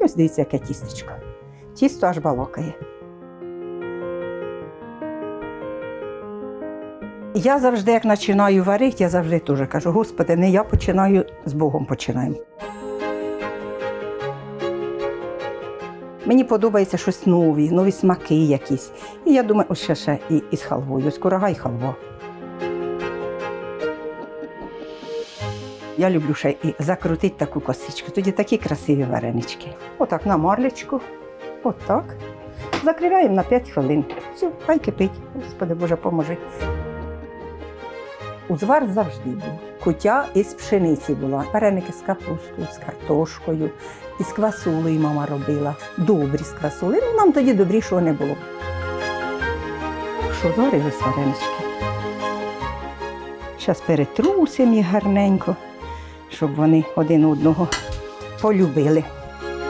І ось дивіться, яке тістечко. Тісто аж балокає. Я завжди, як починаю варити, я завжди теж кажу, Господи, не я починаю, з Богом починаємо. Мені подобається щось нові, нові смаки якісь. І я думаю, ось ще, ще і, і з халвою, ось курага і халва. Я люблю ще і закрутити таку косичку. Тоді такі красиві варенички. Отак на марлечку. Отак. Закриваємо на 5 хвилин. Все, хай кипить. Господи Боже, поможи. Узвар завжди був. Кутя із пшениці була. Вареники з капустою, з картошкою, із квасолею мама робила. Добрі з квасолею. Ну, нам тоді добрішого не було. Що зварились варенички? Зараз перетрусимо їх гарненько, щоб вони один одного полюбили.